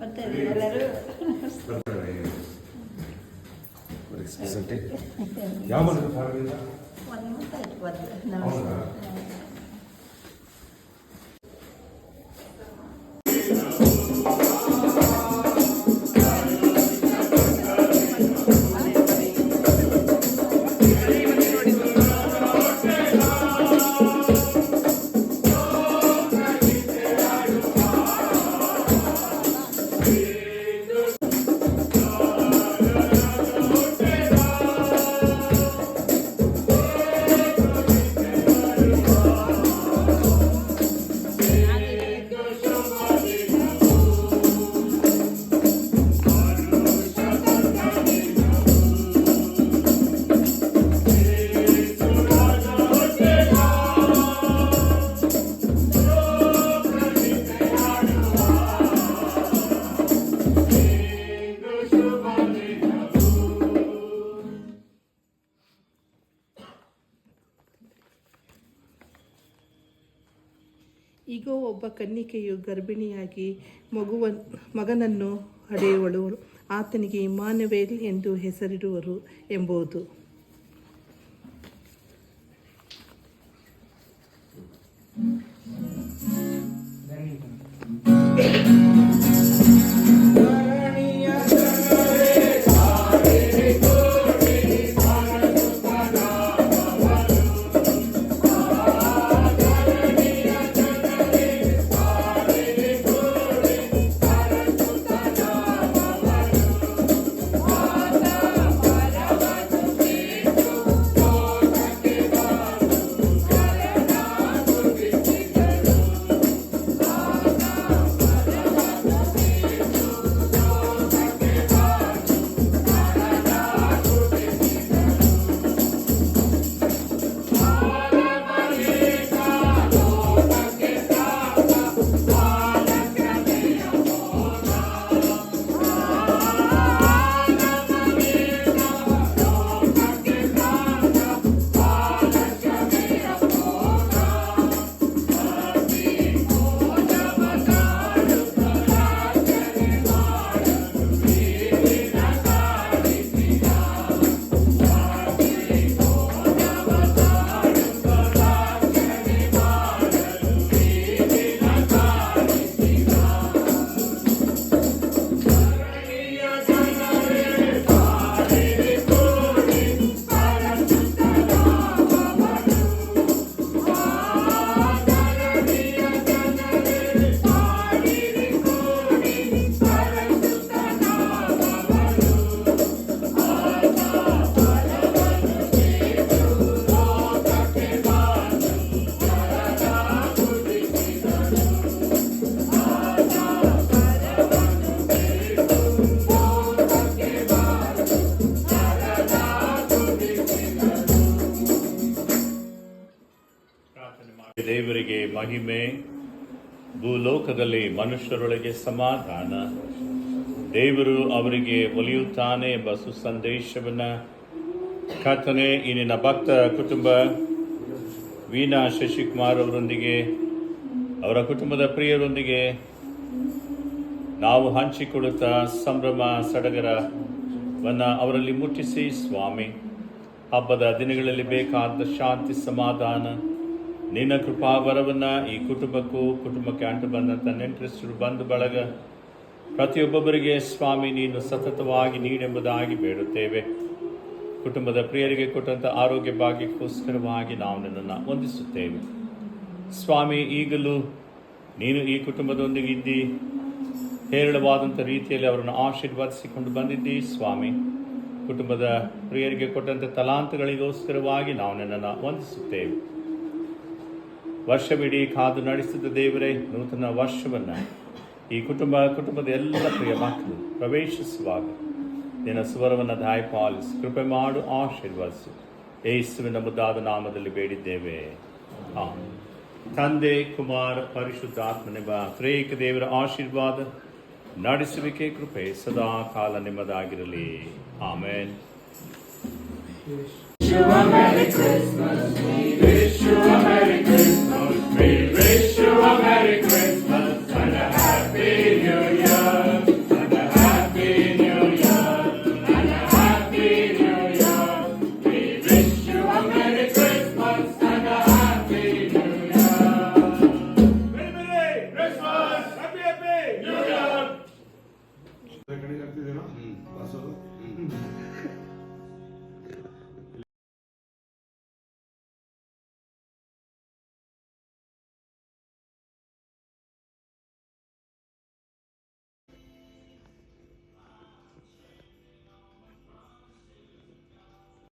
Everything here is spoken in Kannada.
ಬರ್ತಾರೆ ಎಲ್ಲರೂ ಬರ್ತಾರೆ. ಯಾವ ಒಂದು ಮಂತ್ ಆಯ್ತು ಬಂದು ಹೌದಾ? ಈಗ ಒಬ್ಬ ಕನ್ನಿಕೆಯು ಗರ್ಭಿಣಿಯಾಗಿ ಮಗುವ ಮಗನನ್ನು ಹಡೆಯುವಳು ಆತನಿಗೆ ಇಮಾನುವೇಲ್ ಎಂದು ಹೆಸರಿಡುವರು ಎಂಬುದು. ದೇವರಿಗೆ ಮಹಿಮೆ, ಭೂಲೋಕದಲ್ಲಿ ಮನುಷ್ಯರೊಳಗೆ ಸಮಾಧಾನ. ದೇವರು ಅವರಿಗೆ ಒಲಿಯುತ್ತಾನೆ ಎಂಬ ಸುಸಂದೇಶವನ್ನು ಕಥನೆ ಇಲ್ಲಿನ ಭಕ್ತ ಕುಟುಂಬ ವೀಣಾ ಶಶಿಕುಮಾರ್ ಅವರೊಂದಿಗೆ, ಅವರ ಕುಟುಂಬದ ಪ್ರಿಯರೊಂದಿಗೆ ನಾವು ಹಂಚಿಕೊಳ್ಳುತ್ತಾ ಸಂಭ್ರಮ ಸಡಗರವನ್ನು ಅವರಲ್ಲಿ ಮುಟ್ಟಿಸಿ ಸ್ವಾಮಿ. ಹಬ್ಬದ ದಿನಗಳಲ್ಲಿ ಬೇಕಾದ ಶಾಂತಿ, ಸಮಾಧಾನ ನಿನ್ನ ಕೃಪಾ ವರವನ್ನು ಈ ಕುಟುಂಬಕ್ಕೂ, ಕುಟುಂಬಕ್ಕೆ ಅಂಟು ಬಂದಂಥ ನೆಂಟರಿಸರು ಬಂದು ಬಳಗ. ಪ್ರತಿಯೊಬ್ಬೊಬ್ಬರಿಗೆ ಸ್ವಾಮಿ, ನೀನು ಸತತವಾಗಿ ನೀಡೆಂಬುದಾಗಿ ಬೇಡುತ್ತೇವೆ. ಕುಟುಂಬದ ಪ್ರಿಯರಿಗೆ ಕೊಟ್ಟಂಥ ಆರೋಗ್ಯ ಭಾಗ್ಯಕ್ಕೋಸ್ಕರವಾಗಿ ನಾವು ನಿನ್ನನ್ನು ವಂದಿಸುತ್ತೇವೆ. ಸ್ವಾಮಿ, ಈಗಲೂ ನೀನು ಈ ಕುಟುಂಬದೊಂದಿಗೆ ಇದ್ದಿ. ಹೇರಳವಾದಂಥ ರೀತಿಯಲ್ಲಿ ಅವರನ್ನು ಆಶೀರ್ವಾದಿಸಿಕೊಂಡು ಬಂದಿದ್ದಿ ಸ್ವಾಮಿ. ಕುಟುಂಬದ ಪ್ರಿಯರಿಗೆ ಕೊಟ್ಟಂಥ ತಲಾಂತಗಳಿಗೋಸ್ಕರವಾಗಿ ನಾವು ನಿನ್ನನ್ನು ವಂದಿಸುತ್ತೇವೆ. ವರ್ಷವಿಡೀ ಕಾದು ನಡೆಸಿದ ದೇವರೇ ನೂತನ ವರ್ಷವನ್ನು ಈ ಕುಟುಂಬ ಕುಟುಂಬದ ಎಲ್ಲ ಪ್ರಿಯ ಮಕ್ಕಳು ಪ್ರವೇಶಿಸುವಾಗ ನಿನ್ನ ಸ್ವರವನ್ನು ದಾಯಪಾಲಿಸಿ ಕೃಪೆ ಮಾಡು ಆಶೀರ್ವದಿಸು ಯೇಸುವಿನ ಮುದ್ದಾದ ನಾಮದಲ್ಲಿ ಬೇಡಿದ್ದೇವೆ ಆ ತಂದೆ ಕುಮಾರ ಪರಿಶುದ್ಧಾತ್ಮನೆಂಬ ತ್ರೇಕ ದೇವರ ಆಶೀರ್ವಾದ ನಡೆಸುವಿಕೆ ಕೃಪೆ ಸದಾ ಕಾಲ ನಿಮ್ಮದಾಗಿರಲಿ Christmas.